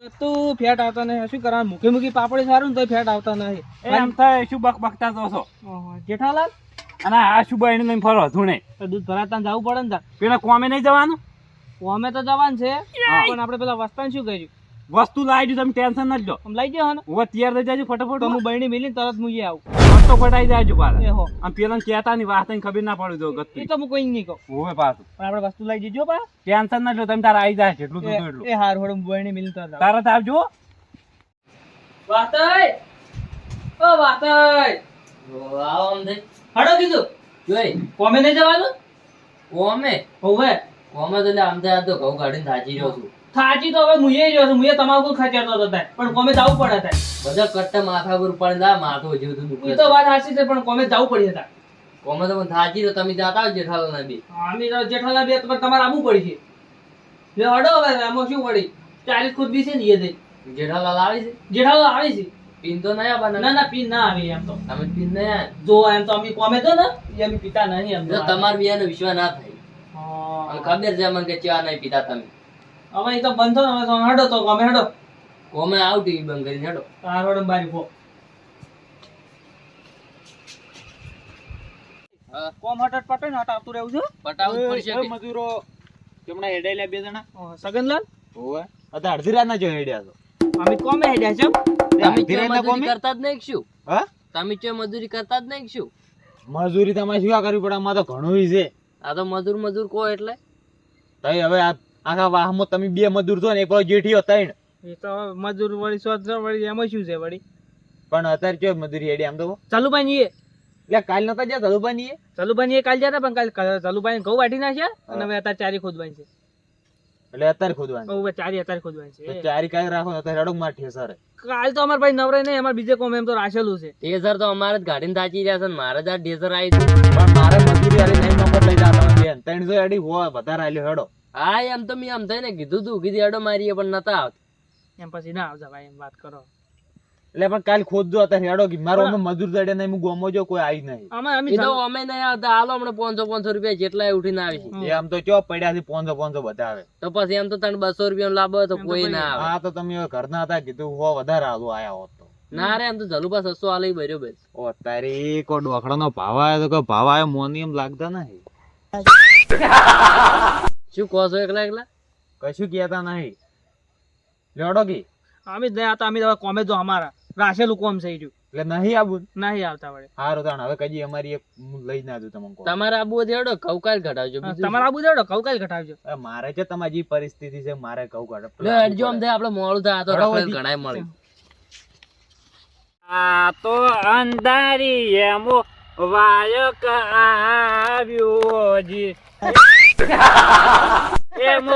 તું ફેટ આવતા નહીં. શું કરવાનું મૂકી મૂકી પાપડી સારું તો ફેટ આવતા નહીં. એમ થાય શું બક બકતા તો છો? જેઠાલાલ? અને આ શું બહેન લઈને ફરો ધૂણે તો દૂધ ભરાતા જવું પડે ને પેલા કોમે નહીં જવાનું? કોમે તો જવાનું છે પણ આપણે પેલા વસ્તાન શું કર્યું? વસ્તુ લાવી દીધું તમે ટેન્શન નથી લો. લઈ જાઓ ને. હું તૈયાર થઈ ફટાફટ. હું બહેની મિલી તરત મુજે આવું. તો ફટાઈ જાજો એ પાછા. આમ પેલા કહેતા ની વાત ખબર ના પડી જો ગતિ તો હું કોઈ નહીં કહું. હોવે પાછું. પણ આપણે વસ્તુ લઈ જજો પા. ટેન્શન ના લો તમે તારા આવી જાય જેટલું એ થતું એટલું એ હાર હોડે બહેણી મિલી તરત આવું. તારા આવજો વાતય ઓ વાતય હડો કીધું. કોમે નહીં જવાનું? હોવે થાચી તો હવે મુએ જો છું મુએ તમાકુ ખચરતો હતો પણ કોમે જવું પડે તાર. એ તો વાત સાચી છે પણ કોમે જવું પડે બી. આમી તો જેઠાલાલ તો તમારે આવું પડી છે. લે હડો હવે એમાં શું પડી? ચાલીસ ખુદ બી છે ને એ દે જેઠાલાલ આવે છે? જેઠાલાલ આવી છે. પીન તો નહીં આવવાના ના ના પીન ના આવી એમ તો. તમે પીન નહીં. જો એમ તો અમે કોમે તો ને એમ પીતા નહીં એમ તો. તમાર બિયાનો વિશ્વાસ ના થાય. હા. ખબર છે મને કે ચા નહીં પીતા તમે. હવે એ તો બંધો હવે તો હડો તો કોમે હડો. કોમે આવ ટીવી બંધ કરીને હેડો. તાર હડો ને બારી પો. કોમ હટટ પટે ને હટ આવતું રહેવું છે? પટાવું પડશે કે? મજૂરો તેમના હેડાયેલા બે જણા? સગનલાલ? ઓવે અત્યારે અડધી રાતના જો હેડ્યા તો અમે કોમે હેડ્યા છે? તમે કોમે? મજૂરી કરતા જ નહીં શું? હા? તમે ચો મજૂરી કરતા જ નહીં શું? મજૂરી તમારે શું કરવી પડે? અમારે તો ઘણું છે. આ તો મજૂર મજૂર કો એટલે. તઈ હવે આ આખા વાહમાં તમે બે મજૂર છો ને એક પેલો જેઠીઓ ત્રણ એ તો મજૂર વળી શોધ વળી એમાં શું છે વળી? પણ અત્યારે કયો મજૂરી હેડી આમ તો ચાલુભાઈ ની એ એટલે કાલ નતા જ્યાં ધલુભાની એ ચાલુભાઈ ની કાલ જતા પણ કાલ ચાલુભાઈ ઘઉં વાટી નાખ્યા અને હવે અત્યારે ચારી ખોદવાની છે. એટલે અત્યારે ખોદવાની? હવે ચારી અત્યારે ખોદવાની છે ચારી કાલ રાખો ને અત્યારે રડું માઠીએ સર. કાલ તો અમાર ભાઈ નવરાય નહીં અમાર બીજે કોમ એમ તો રાખેલું છે. ડેઝર તો અમારે જ ગાડીને થાચી રહ્યા છે ને મારે જ આ ડેઝર આવી છે. પણ મારે મજૂરી હારી નહીં નંબર લઈ જતા ત્રણસો હેડી હોય વધારે આલ્યો હેડો. હા એમ તો મેં આમ થાય ને કીધું તું કીધી આડો મારીએ પણ નતા આવતા. એમ પછી ના આવજા ભાઈ એમ વાત કરો. એટલે પણ કાલ ખોદજો અત્યારે હેડો કે મારો અમે મજૂર દડે નહીં હું ગોમો જો કોઈ આવી નહીં. અમે અમે તો અમે નહીં આવતા હાલો હમણાં પાંચસો પાંચસો રૂપિયા જેટલા ઉઠીને આવી છે એ આમ તો ચો પડ્યા છે પાંચસો પાંચસો બધા આવે તો પછી એમ તો તને બસો રૂપિયા લાભો તો કોઈ ના આવે. હા તો તમે ઘરના હતા કીધું હો વધારે હાલો આયા હોત ના રે એમ તો જલુબા સસ્તો ભર્યો બેસ. ઓ તારી કો ડોખડાનો ભાવ આવ્યો તો કોઈ ભાવ આવ્યો મોની એમ લાગતા નહીં. શું કહો છો એકલા એકલા? કશું કહેતા નહીં. લેડો કે? અમે જ નહીં અમે તો કોમે જો અમારા રાશેલું કોમ છે ઈ એટલે નહીં આવું નહીં આવતા વળે. હારો તાણ હવે કજી અમારી એક લઈ ના દઉં તમને. તમારે આબુ કૌકાલ ઘટાડજો બીજું તમારે આબુ દેવડો કઉ ઘટાવજો મારે છે તમારી જે પરિસ્થિતિ છે મારે કહું કાઢે લે હેડજો આમ થાય આપણે મોડું થાય તો હેડો ઘણાય મળે. આ તો અંધારી એમ વાયક આવ્યો જી એમ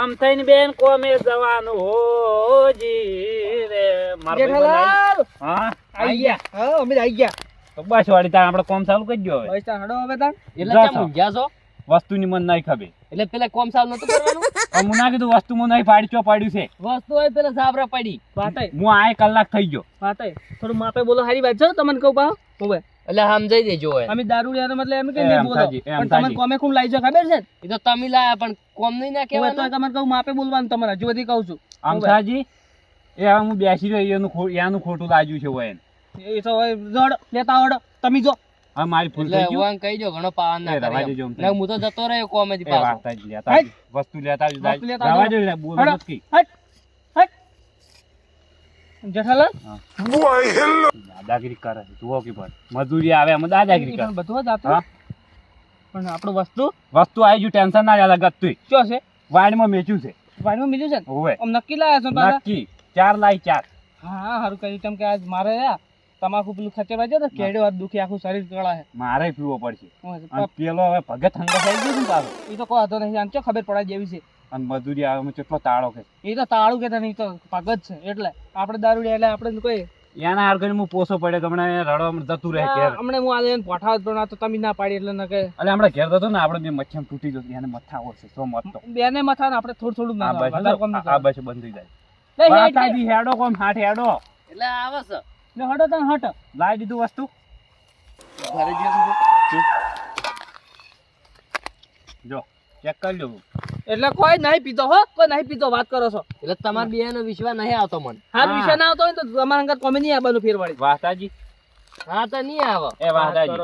આમ થઈને બેન કોમે જવાનું હોજી રે. મારો જેઠાલાલ હા? આઈ ગયા. હા અમે આઈ ગયા. તો બસ વાળી તાર આપણે કોમ ચાલુ કરી દો હવે. હડો હવે તાણ એટલે કેમ છો. ઊંઘ્યા છો? વસ્તુની મન નહીં ખબર. એટલે પેલા કોમ સાલ નતું કરવાનું? હું ના કીધું વસ્તુ હું નહીં પાડી ચો પાડ્યું છે? વસ્તુ હોય પેલા સાબરા પડી. વાતે. હું આ કલાક થઈ ગયો. વાતે. થોડું માપે બોલો હારી વાત છો તમને કહું પાહો. હોવે એટલે સમજાઈ દેજો અમે દારૂ લેવાનો મતલબ એમ કે નહીં બોલો. પણ તમને કોમે કોમ લાવી ખબર છે? એ તો તમે લાયા પણ કોમ નહીં ના હવે તો તમને કહું માપે બોલવાનું તમારે હજુ બધી કહું છું. આમસાજી એ હું બેસી રહ્યો એનું એનું ખોટું લાગ્યું છે હોય એ તો જડ લેતા ઓડ તમે જો. હા મારી ફૂલ થઈ ગયું. કહી દો ઘણો પાવન ના કરે. હું તો જતો રહ્યો કોમેથી પાછો. વસ્તુ લેતા આવજો, વસ્તુ લેતા આવજો. દેજો, બોલ નથી. હટ. જેઠાલાલ? દાદાગીરી કરે જુઓ કે ભાઈ. મજૂરી આવે એમાં દાદાગીરી કરે. બધું જ આપતું પણ આપણું વસ્તુ? વસ્તુ આવી ગયું ટેન્શન ના લે ગતું શું છે? મેચ્યું છે. વાડીમાં મિલ્યું છે આમ નક્કી લાયા છો નક્કી. ચાર લાઈ ચાર. હા હા સારું કર્યું તેમ કે આજ મારે તમાકુ પેલું ખચેવા જાય તો કેડ્યો હાથ દુખી આખું શરીર કળા છે. મારે પીવો પડશે. પેલો હવે ભગત હંગા થઈ ગયો છે પાછો એ તો કોઈ હતો નહીં આમ ચો ખબર પડાય જેવી છે. અને મજૂરી આવે કેટલો તાળો કે. એ તો તાળું કે નહીં તો પગત છે એટલે. આપણે દારૂ એટલે આપણે કોઈ એના હાર કરીને હું પોસો પડે તો હમણાં રડવા જતું રહે ઘેર. હમણે હું આજે પઠાવ પણ આ તો તમે ના પાડી એટલે ના કે એટલે હમણાં ઘેર જતો ને આપણે બે મચ્છમ તૂટી જતો એને મથા ઓછે તો મત તો? બેને મથા ને આપણે થોડું થોડું ના આ બસ બંધ થઈ જાય. લે, હેડ, હેડ. માતાજી હેડો કોમ હાથ હેડો. એટલે આવે છે. લે, હટો તને હટ. લાવી દીધું વસ્તુ? ઘરે જો. ચેક કરી લો એટલે કોઈ નહીં પીતો હો કોઈ નહીં પીતો વાત કરો છો. એટલે તમારા બે નો વિશ્વાસ નહીં આવતો મને. હા. વિશ્વાસ ના આવતો હોય તો તમારા અંગત કોમે નહીં આવવાનું ફેરવાડી. વાતાજી. હા તો નહીં આવો. એ વાતાજી.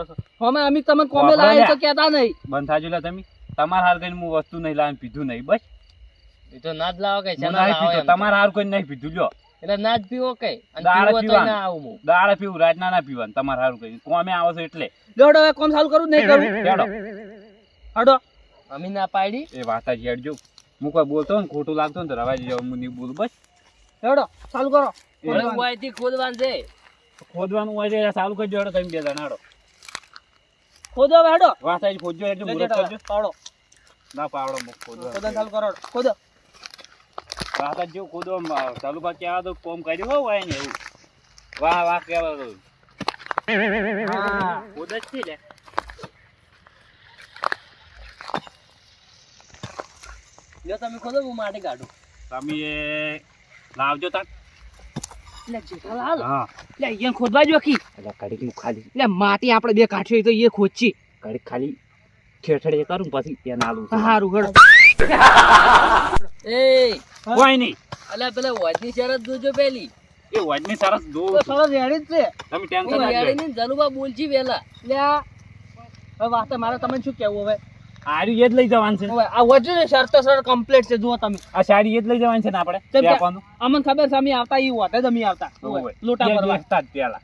અમે અમે તમને કોમે લાવે તો. કહેતા નહીં. બંધાજો લે તમે. તમાર હાર કઈ હું વસ્તુ નહીં લાવીને પીધું નહીં બસ. એ તો ના જ લાવો કે ચના નહીં પીતો તમાર હાર કોઈ નહીં પીધું લ્યો. એટલે ના જ પીવો કે? દાળ પીવો ના આવું હું. દાળ પીવું રાતના ના પીવાનું તમાર હારું કઈ કોમે આવો છો એટલે. જોડો હવે કોમ ચાલુ કરું નહીં કરું. હેડો. હડો. અમે ના પાડી. એ વાતાજી હેડજો. હું કોઈ બોલતો હોય ને ખોટું લાગતો ને તો રવાજી જાવ હું નહીં બોલું બસ. હેડો ચાલુ કરો. મને ખોદવાનું છે. ખોદવાનું હોય છે ચાલુ કરજો હેડો તમે બે જણા હેડો. ખોદો હવે હેડો. વાતાજી ખોદજો મુરત કરજો. પાડો. ના પાડો મુક ખોદો ચાલુ કરો ખોદો. વાતાજી જો ખોદો ચાલુ પા ક્યાં તો કોમ કર્યું હોય ને એવું. વાહ વાહ કેવા ખોદ જ છે લે લ્યો તમે ખોદો હું માટી કાઢું. તમે એ લાવજો તાર. લે જેઠાલાલ હા. લે અહીંયા ખોદવા જો કી એટલે કડીક ખાલી. લે માટી આપણે બે કાઢી તો એ ખોદશી. કડીક ખાલી ખેઠડે કરું પછી ત્યાં નાલું હારું હેડો એ કોઈ નહીં. અલ્યા પેલા વોજની શરત જોજો પેલી. એ વજની સરસ દો. સરસ રેડી જ છે. તમે ટેન્શન ના લો. યારી જલુબા બોલજી વેલા. લે હવે વાસ્તે મારે તમને શું કહેવું હવે? આર્યું એ જ લઈ જવાનું છે. આ વજુ ને શરતો સર કમ્પ્લીટ છે જુઓ તમે. આ સાડી એ જ લઈ જવાની છે ને આપણે? અમને ખબર છે અમે આવતા ઈ હોતે જ આવતા. લોટા ભરવા. પેલા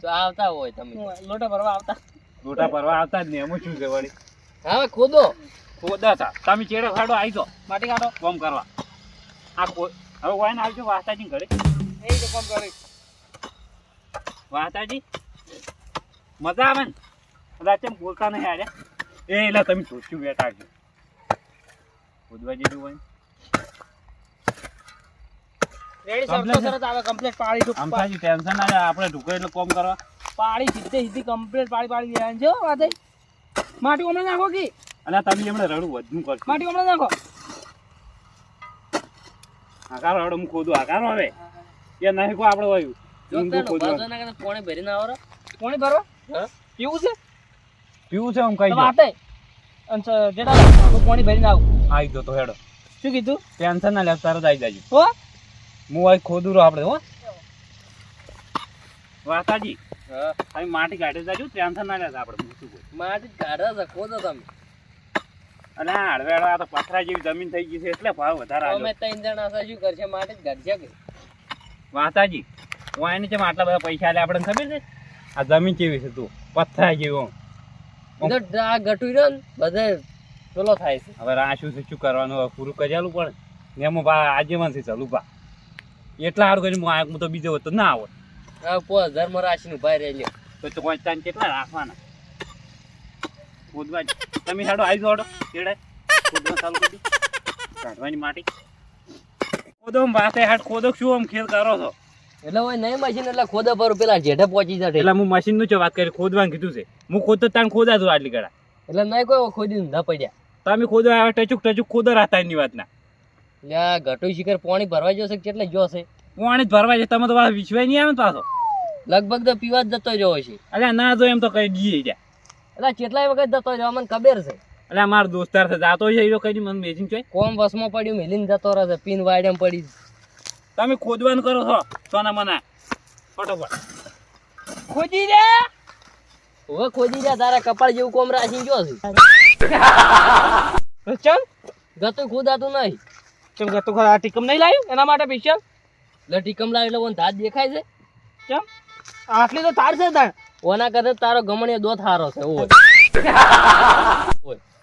તો આવતા હોય તમે લોટા ભરવા આવતા. લોટા ભરવા આવતા જ ને એમ શું છે વળી? હવે ખોદો. ખોદા હતા તમે ચેડે ખાડો આવી જાઓ માટી કાઢો કોમ કરવા. આ હવે વાય ને આવજો વાસ્તાજી ઘરે. એ જ કામ કરી. વાતાજી મજા આવે ને? કદાચ એમ બોલતા નહીં આજે એ એટલે તમે ધોચ્યું બેઠા છો. ખોદવા જેવું હોય. રેડી છે? શરત આવે કમ્પ્લીટ પાડી આમ દઉં ટેન્શન ના આપણે ઢુકે એટલે કોમ કરવા. પાડી સીધે સીધી કમ્પ્લીટ પાડી પાડી દેવાની છે વાતે માટી હમણાં નાખો કી? અને તમે એમણે રડું વધનું કરશો. માટી હમણાં નાખો. આકારો હડો હું ખોદું આકારો હવે એ નહીં કો આપણે હોય ઊંધું જોતા ના કરતા પોણે આવો કોણી ભરવા એવું છે? પીવું છે આમ કઈ વાતે અને જેડા હું પાણી ભરીને આવું. આવી દો તો હેડો. શું કીધું? ટેન્શન ના લે તરત આવી જાજો. હો? હું અહીં ખોદું રહો આપણે હો. વાતાજી હા. માટી કાઢે જાજો ટેન્શન ના લેતા આપણે શું કહું માટી કાઢે છે ખોદો તમે. અને આ હળવેળા આ તો પથરા જેવી જમીન થઈ ગઈ છે એટલે ભાવ વધારે અમે ત્રણ જણા શું કરશે માટી જ કાઢશે કે? વાતાજી હું આની જેમ આટલા બધા પૈસા લે આપણને ખબર છે? આ જમીન કેવી છે તું? પથરા જેવી. આ ગટુઈ રહ્યો ને બધે પેલો થાય છે. હવે આ શું શું કરવાનું હવે પૂરું કર્યાલું પણ. ને ભા આજે મને ચાલુ ભા એટલા સારું કરીને હું હું તો બીજો તો ના આવત. હવે પોસ ધર્મ રાશિ ઊભા રહી તો તો કોઈ તાન કેટલા રાખવાના? ખોદવા તમે સાડો આવી કેડે ખોદવા ચાલુ કરી કાઢવાની માટી. ખોદો વાતે હાટ ખોદો શું આમ ખેલ કરો છો? એટલે હવે નહીં મશીન એટલે ખોદા પર પેલા જેઠે પહોંચી જશે. એટલે હું મશીનનું વાત કરી ખોદવાનું કીધું છે. હું ખોદતો તાન ખોદા છું આટલી ગળા એટલે નહીં કોઈ ખોદી ન પડ્યા. તમે ખોદવા આવ્યા ટચુક ટચુક ખોદર હતા એની વાતના. એટલે ગટુઈ શિખર પાણી ભરવા જશે કેટલે જોશે? પાણી જ ભરવા જશે તમે તો પાછો વિશ્વાય નહીં આવે પાછો. લગભગ તો પીવા જ જતો જવો છે એટલે ના જો એમ તો કઈ દીએ જા એટલે કેટલાય વખત જતો જવા મને ખબર છે. એટલે મારો દોસ્તાર છે જાતો છે એ કઈ મને બેસીને ચોય. કોમ વસમાં પડ્યું મેલીને જતો રહે છે પીન વાડેમ પડી તમે ખોદવાનું કરો છો? સોના મના. ફટોફટ. ખોદી દે. હવે ખોદી જા તારા કપાળ જેવું કોમ રાખી ગયો છે. ચમ? ગતું ખોદાતું નહીં. ચમ ગતું આ ટીકમ નહીં લાવ્યું? એના માટે સ્પેશિયલ એટલે ટીકમ લાવ એટલે ઓન ધાત દેખાય છે. ચમ? આટલી તો તાર છે તાર. ઓના કરતા તારો ગમણીયો દોત હારો છે ઓય.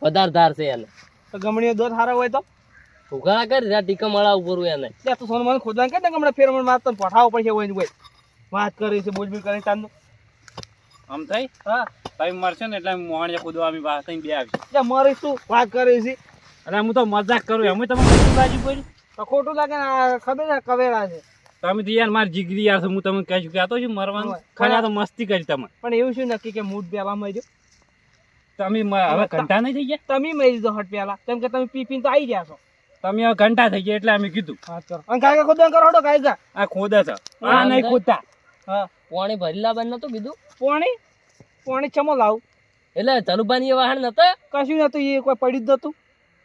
વધારે ધાર છે એને. તો ગમણીયો દોધ હારો હોય તો? ઉઘાડા કરી ત્યાં ટીકા વાળા ઉપર એને. લે તો સોન મને ખોદા કે ને હમણાં ફેર મને મારે તને પઠાવો પડશે હોય ને વાત કરી છે બોલબીલ કરી તાન આમ થઈ હા. તમે મરશે ને એટલે મોહણ ખોદવા અમે વાત થઈને બે આવી એટલે મરીશ તું વાત કરી છે. એટલે હું તો મજાક કરું એમ તમે ખોટી બાજુ પડી. તો ખોટું લાગે ને ખબર છે કવેરા છે. તમે તો યાર મારી જીગરી યાર હું તમને કહીશું કહેતો છું મરવાનું શું મરવાનું? આ તો મસ્તી કરી તમે. પણ એવું શું નક્કી કે મૂડ બેવા મળ્યો તમે હવે કંટા નહીં થઈ ગયા? તમે મરી દો હટ પેલા કેમ કે તમે પી પીને તો આવી ગયા છો. તમે ઘંટા થઈ ગયા એટલે અમે કીધું. અને કાકા ખોદવાનું કરો હટો કાયગા આ ખોદા છે. આ નહીં ખોદતા. હા. પાણી ભરી લાવવાનું નતું કીધું? પોણી? પોણી ચમો લાવ. એટલે ધનુભાઈ એ વાહન નતા કશું નતું એ કોઈ પડી જ નતું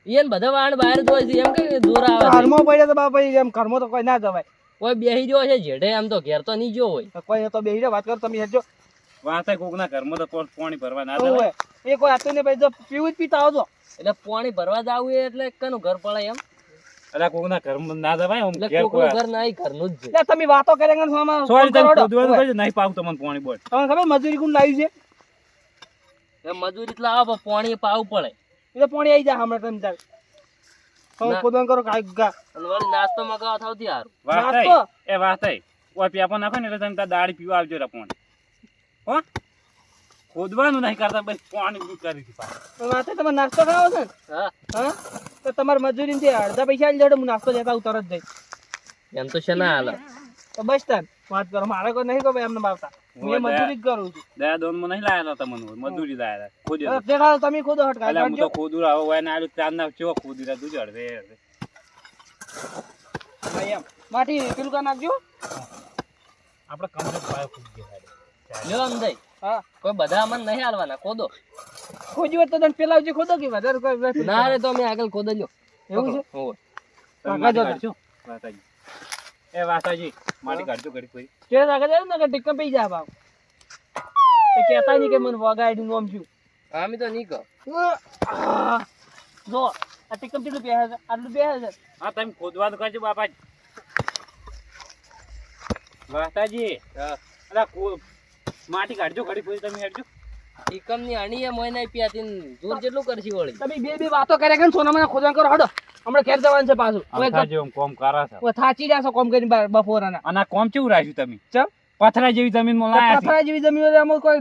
એને બધા વાહન બહાર જ હોય છે એમ કે દૂર આવે છે? ઘરમાં પડ્યા તો બાપા એમ ઘરમાં તો કોઈ ના જવાય. કોઈ બેહી ગયો છે જેઠે આમ તો ઘેર તો નહીં જો હોય. કોઈ તો બેહી વાત કરો તમે હેજો વાત કોક ના ઘરમાં તો પોણી ભરવા ના. જવાય. એ કોઈ આતું ને ભાઈ જો પીવું જ પીતા આવજો. એટલે પાણી ભરવા જવું એટલે કનું ઘર પડે એમ? અલા કોકના ઘરમાં ના જવાય આમ ઘેર કોઈ ઘર ના ઘરનું જ છે. એટલે તમે વાતો કરે કે આમાં સોરી તમે ખોદવાનું કરજો નહીં પાવું તમને પાણી બોલ તમને ખબર મજૂરી કોણ લાવ્યું છે? એ મજૂરી એટલે આવો પાણી પાવું પડે. એટલે પાણી આવી જાય હમણાં તમે તાર તમે ખોદવાનું કરો કાંઈ ગા. અને વળી નાસ્તો મગાવવા થાવથી હારું વાત નાસ્તો? એ વાત ઓય પેપા નાખો ને એટલે તમે તાર દાળી પીવા આવજો રે પાણી. હો? ખોદવાનું નહીં કરતા બસ ફોન બી કરી દીધું વાતે તમે નાસ્તો ખાવો છે ને? હા. હા? તો તમારે મજૂરી થી અડધા પૈસા આવી જાય હું નાસ્તો લેતા ઉતર જ જઈશ. એમ તો છે ના હાલ. તો બસ તાર વાત કરો. મારે કોઈ નહીં કહો એમને બાવતા હું મજૂરી જ કરું છું. દયા દોનમાં નહીં લાયા હતા તમને મજૂરી લાયા હતા. દેખાડો તમે ખુદ હટકાય. એટલે હું કાઢજો તો ખોદું હવે હોય ને આલું ચાર ના ચેવો ખોદી રહ્યા? તું અડધે માટી પેલું કા નાખજો આપણે કમ્પ્લીટ પાયો ખોદી ગયા હા. કોઈ બધા અમને નહીં હાલવાના ખોદો. ખોજી વાત તો તને પેલા જે ખોદો કે વધારે કોઈ ના રે તો અમે આગળ ખોદલ્યો એવું છે? હો કાકા જો. વાતાજી એ વાતાજી માટી કાઢજો ઘડી કોઈ કે આગળ જાય ને કે ટીકમ પી જાય ભાવ. એ કહેતા નહીં કે મને વગાડ્યું નોમ છું આમી તો નહીં કહો. જો આ ટીકમ કેટલું બે હજાર આટલું બે હજાર હા તમે ખોદવાનું કરજો બાપા વાતાજી હા. અલા માટી કાઢજો ઘડી પછી તમે હેડજો. એકમની અણી એમ હોય નહીં પ્યાતી જોર જેટલું કરશી વળી. તમે બે બે વાતો કર્યા કે સોના મને ખોદણ કરો હડો. હમણાં ઘેર જવાનું છે પાછું. થાજો આમ કોમ કરા છે. થાચી જશો કોમ કરીને બપોર બપોરના. અને આ કોમ કેવું રાખ્યું તમે? ચમ? પથરા જેવી જમીનમાં લાયા છે પથરા જેવી જમીન એમાં કોઈ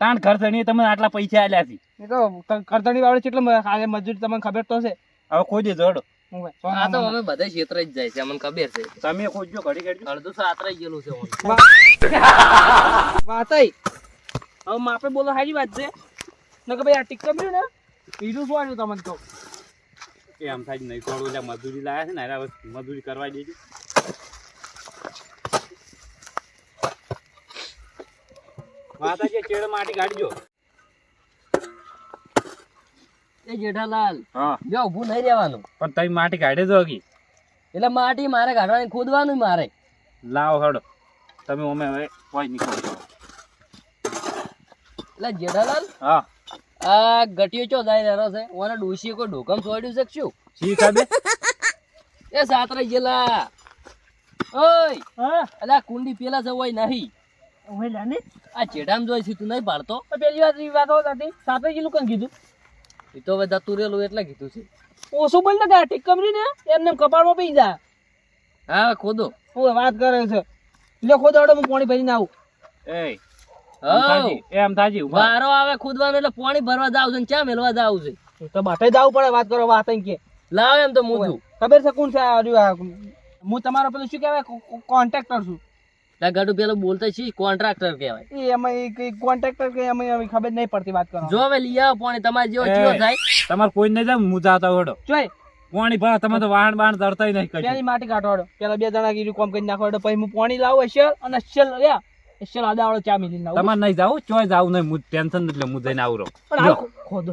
તાણ ઘર ધણીએ તમને આટલા પૈસા આલ્યા છે. એ તો ક- વાળો કેટલો મજૂરી તમને ખબર તો છે હવે ખોદી જોડો આ તો અમે બધા ક્ષેત્ર જ જાય છે અમને ખબર છે. તમે ખોદજો ઘડી કાઢજો. અડધું સાતરાઈ ગયેલું છે વાત હવે માપે બોલો સારી વાત છે. ને કે ભાઈ આ ટીકમ રહ્યું ને બીજું શું આવ્યું તમને કહું એ આમ થાય નહીં થોડું એટલે મજૂરી લાયા છે ને અરે મજૂરી કરવા દેજો માતાજી ચેડ માટી કાઢજો. એ જેઠાલાલ હા. જો ઊભું નહીં રહેવાનું. પણ તમે માટી કાઢે તો હકી એટલે માટી મારે કાઢવાની ખોદવાનું મારે. લાવ હડો. તમે ઓમે હવે કોઈ નીકળો એટલે જેઠાલાલ હા. આ ગટિયો ચો જાય રહ્યો છે? ઓને ડોશીએ કો ઢોકમ છોડ્યું છે શું? શી ખાબે એ સાતરાઈ જેલા ઓય! હા. અલા કુંડી પેલા છે હોય નહીં. ઓય લાને. આ જેઠામ જોઈ છે તું નહીં પાડતો. પેલી વાત રી વાત હતી સાથે જેલું કંઈ કીધું? એ તો હવે જતું રહેલું એટલે કીધું છે. ઓછું બોલ ને કે ટીક કમરી ને? એમને એમ કપાળમાં પી જા. હા ખોદો. હું વાત કરે છે. લે ખોદો હડો હું પાણી ભરીને આવું. એ હઉ. અમથાજી, એ વારો આવે ખોદવાનો એટલે પાણી ભરવા જાવ છે ને ચા મેલવા જાવ છે? તો બાટે જવું પડે વાત કરો વાત કે. લાવ એમ તો મૂતું ખબર છે કોણ છે? હું તમારો પેલું શું કહેવાય? કોન્ટ્રાક્ટર છું. ગાડું પેલો બોલતા છે કોન્ટ્રાક્ટર કહેવાય. એ એમાં કોન્ટ્રાક્ટર કે એમાં અમે ખબર નહીં પડતી વાત કરો જો હવે લઈ આવો પાણી તમારે જેવો જીવો થાય તમારે કોઈ નહીં જાય હું જાતા હડો જોઈ પાણી ભરા તમે તો વાહન બાણ ધરતા નહીં કરી પેલી માટી કાઢવાડો પેલા બે જણા કીધું કોમ કરી નાખવાડો પછી હું પાણી લાવું અસલ અને અસલ લ્યા. અસલ આદા વાળો ચા મિલી લાવું. તમારે નહીં જાવું? ચોય જાવ નહીં. હું ટેન્શન એટલે હું જઈને આવું રહું ખોદો.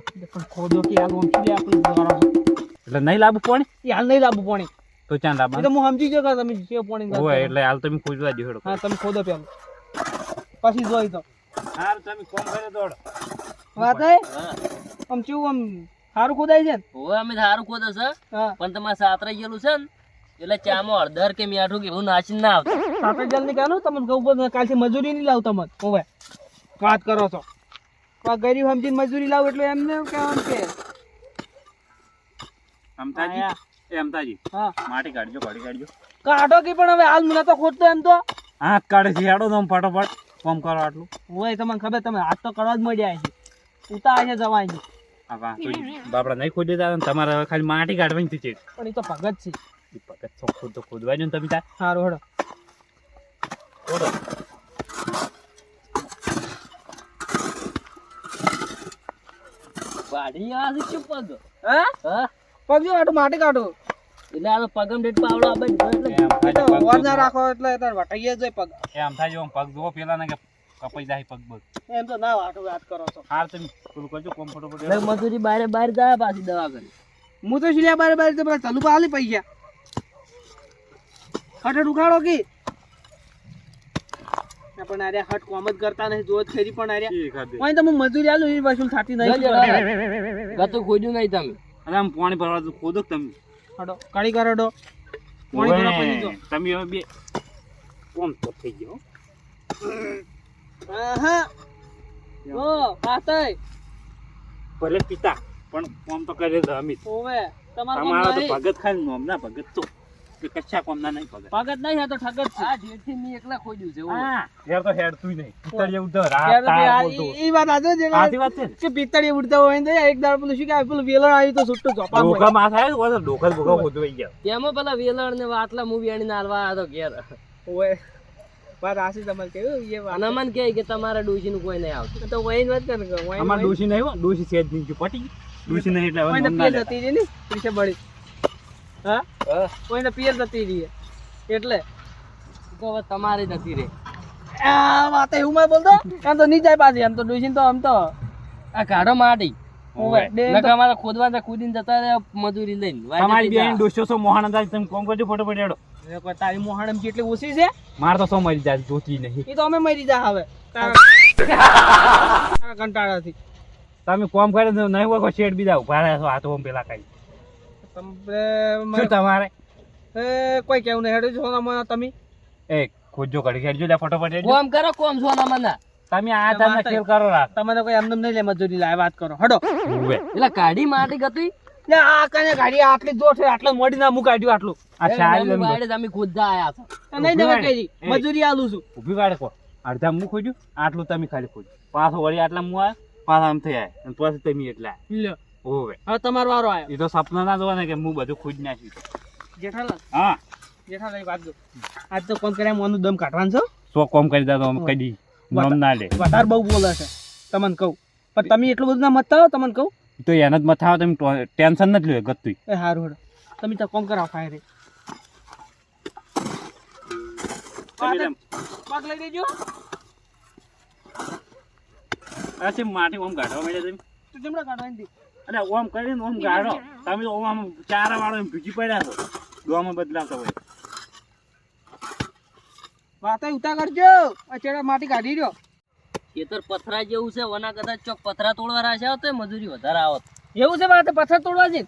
ખોદો કે. એટલે નહીં લાવું પાણી? હાલ નહીં લાવવું પાણી. તો ચાં એ તો હું સમજી ગયો કે તમે જે પાણી હોય એટલે હાલ તમે ખોજવા દો હેડો હા તમે ખોદો પેલો. પછી જોઈ તો. હારું તમે કોમ કરે દોડ વાત હે આમ ચેવું આમ સારું ખોદાય છે હવે અમે સારું ખોદો છે. પણ તમારે સાતરા ગયેલું છે ને એટલે ચામાં હળદર કે મીઠું કે એવું નાચીને ના આવતું. સાત જલ્દી કાનો તમને ગૌ પર કાલથી મજૂરી નહીં લાવ તમને. હવે વાત કરો છો. ગરીબ સમજીને મજૂરી લાવ એટલે એમને કહેવાનું કે? અમતાજી આયા. એ હા. માટી કાઢજો કાઢી કાઢજો. કાઢો કે પણ હવે હાલ મને તો ખોટતો એમ તો. હાથ કાઢે છે હેડો આમ કોમ કરો આટલું. તમને ખબર તમે હાથ તો કરવા જ મળ્યા છે. ઉતા છે જવાય છે બાપડા નહીં ખોદી દાદા તમારે હવે ખાલી માટી કાઢવાની છે પણ એ તો ભગત છે. તો ખોદ તો ખોદવા જો તમે ત્યાં સારું હડો. આ શું પગ હા? હા? પગ જો માટી કાઢો. એટલે આ પગમ ડેટ પાવડો આ બાજુ એટલે એમ થાય અવાજ ના રાખો એટલે એટલે વટાઈએ જાય પગ. એમ થાય જો પગ જો પેલા ને કે કપાઈ જાય પગ બગ. એમ તો ના વાટો વાત કરો છો. હાર તમે પેલું કરજો કમ્ફર્ટેબલ એટલે મજૂરી બારે બાર જાય પાછી દવા કરી. હું તો શિલ્યા બારે બારે તો પેલા ચાલુ પાલી પૈસા હટ ઉખાડો કે? પણ આર્યા હટ કોમ જ કરતા નહીં જોત ખરી પણ આર્યા. કોઈ તમે મજૂરી આલું એ વસૂલ થતી નહીં. ગતું ખોજ્યું નહીં તમે. અરે આમ પાણી ભરવા તો ખોદો તમે? હડો કાળી કાર હડો. પાણી ભરવા પછી જો તમે હવે બે કોમ તો થઈ ગયો. આહા. ઓ પાતય ભલે પિતા પણ કોમ તો કરે છે અમિત. ઓવે તમારો તમારા તો ભગત ખાન નોમ ના ભગત તો. કે કચ્છા કોમ નહીં ભગત ભગત નહીં તો ઠગત છે. આ જેઠથી મેં એકલા ખોદ્યું છે હા. હેર તો હેર તું નહીં. પિત્તળ જેવું રાત ત્યારે તો તાર આ- બોલતો. ઈ- ઈ વાત સાચી છે કે વાત છે કે પિત્તળી ઉડતા હોય ને એક દાડો પેલું શું કહેવાય, પેલું વેલણ આવ્યું તો છૂટું ચોપા ડોકા માં થાય તો પાછો ડોકા ખોદવાઈ ગયા. તેમાં પેલા વેલણ ને આટલા મૂવી આણીને હાલવા આવ્યો તો ઘેર. ઓવે વાત આશી તમારે કેવું એ વાત. અને કહે કે તમારા ડોશીનું કોઈ નહીં આવતું. તો વહીન વાત કરે અમાર ડોશી નહીં હો ડોશી નહીં પટી ડોશી નહીં એટલે હવે વહીન ના પિયર જતી ને પૈસા બળી હા? વહીન પિયર જતી રહી એટલે? તો હવે તમારી નથી રે. આ વાત એવું માં બોલતો? એમ તો નહીં જાય પાછી આમ તો ડોસીને તો આમ તો. આ ગાઢો માટી. ખોદવા કૂદીને જતા રહે મજૂરી લઈને. તમારી જતી. બેન. છો અંદાજ તમે કોમ કરજો ફોટો હેડો. તારી કોઈ એમ કેટલી ઓછી છે? માર તો સો મરી જાય જોતી નહીં. એ તો અમે મરી જા હવે. કંટાળાથી. તમે કોમ કરે નહીં હોય કોઈ શેડ બીજા ઊભા રહ્યા છો હાથો પેલા કઈ. તમે તમારે? એ કોઈ કેવું નહીં. હેડો છો મને તમે? એ ખોજો ઘડી ખેડજો લે ફટોફટ હેડજો. કોમ કરો કોમ સોના મને તમે આ તમને ખેલ કરો રા તમને કોઈ એમને નહીં લે મજૂરી લાય વાત કરો. હડો. એટલે કાઢી માટી ગતી? લે આ કને ગાડી આટલી જોઠે આટલો મોડી ના મુક કાઢ્યું આટલું. આ શાળી અમે લઈને વાડે તમે ખોદતા આયા છો. નહીં દેવા કઈ મજૂરી આલું છું. ઊભી વાડે કો અડધા મુ ખોજ્યું આટલું તમે ખાલી ખોજ્યું પાછો વળી આટલા મુ આવ્યો પાછા આમ થઈ આયા. અને પછી તમે એટલા લ્યો ઓવે. હવે તમારો વારો આવ્યો. એ તો સપના ના જોવાના કે હું બધું ખુદ નાખી જેઠાલાલ. હા. જેઠાલાલ વાત કહું. આજ તો કોમ કર્યા મોનું દમ કાઢવાનું છો સો કોમ કરી દાદો અમે કદી નામ ના લે. વધારે બહુ બોલે છે. તમને કહું. પણ તમે એટલું બધું ના મત થાઓ તમને કહું. તો એને જ મથાવો તમે ટેન્શન નથી લ્યો ગતું એ હારું હેડો. તમે તો કોમ કરાવો ફાયર પગ લઈ દેજો માટી ઓમ ગાઢવા મળે તમે? તો જમણા કાઢવાની અરે ઓમ કરીને ઓમ ગાળો. તમે તો ઓમ આમ ચારા વાળો એમ ભીજી પડ્યા છો. દોમાં બદલાતા હોય. વાતે ઉતા કરજો. અચેડા માટી કાઢી રહ્યો. ખેતર પથરા જેવું છે વના કદાચ ચોક પથરા તોડવા રાખ્યા હોત તો મજૂરી વધારે આવત. એવું છે વાતે પથરા તોડવા છે?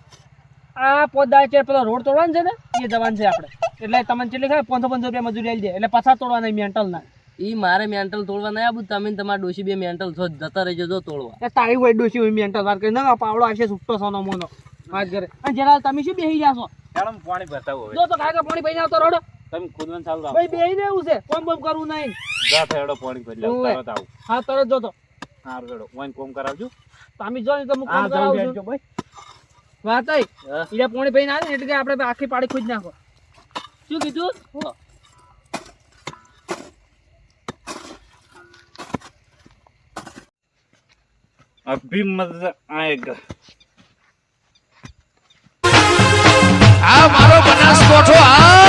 આ પોદા છે પેલો રોડ તોડવાનો છે ને? એ જવાન છે આપણે. એટલે તમને કેટલી ખાય પાંચસો પાંચસો રૂપિયા મજૂરી આવી જાય એટલે પથરા તોડવાના મેન્ટલ ના. ઈ મારે મેન્ટલ તોડવા નહીં આવું તમે તમારા ડોશી બે મેન્ટલ છો જતા રહેજો જો તોડવા. એ તારી હોય ડોશી હોય મેન્ટલ વાત કરી. ના પાવડો આવશે છૂટો સોનો મોનો. વાત કરે. અને જરા તમે શું બેહી જાશો મેડમ પાણી હવે. જો તો કાકા પાણી પૈને આવતો રોડો તમે ખોદવાનું ચાલુ રાખો. ભાઈ બેહી રહેવું છે? કોમ બોમ કરવું નહીં. જા થેડો પાણી ભરી લાવ તરત આવું. હા તરત જો તો. હાર ગડો ઓન કોમ કરાવજો. તમે જો ને તો હું કોમ કરાવું છું. ભાઈ. વાત આઈ ઈડા પાણી પૈને આવે એટલે આપણે આખી પાડી ખોજ નાખો. શું કીધું? અભી મજા આયેગા. આ મારો બનાસકોઠો આ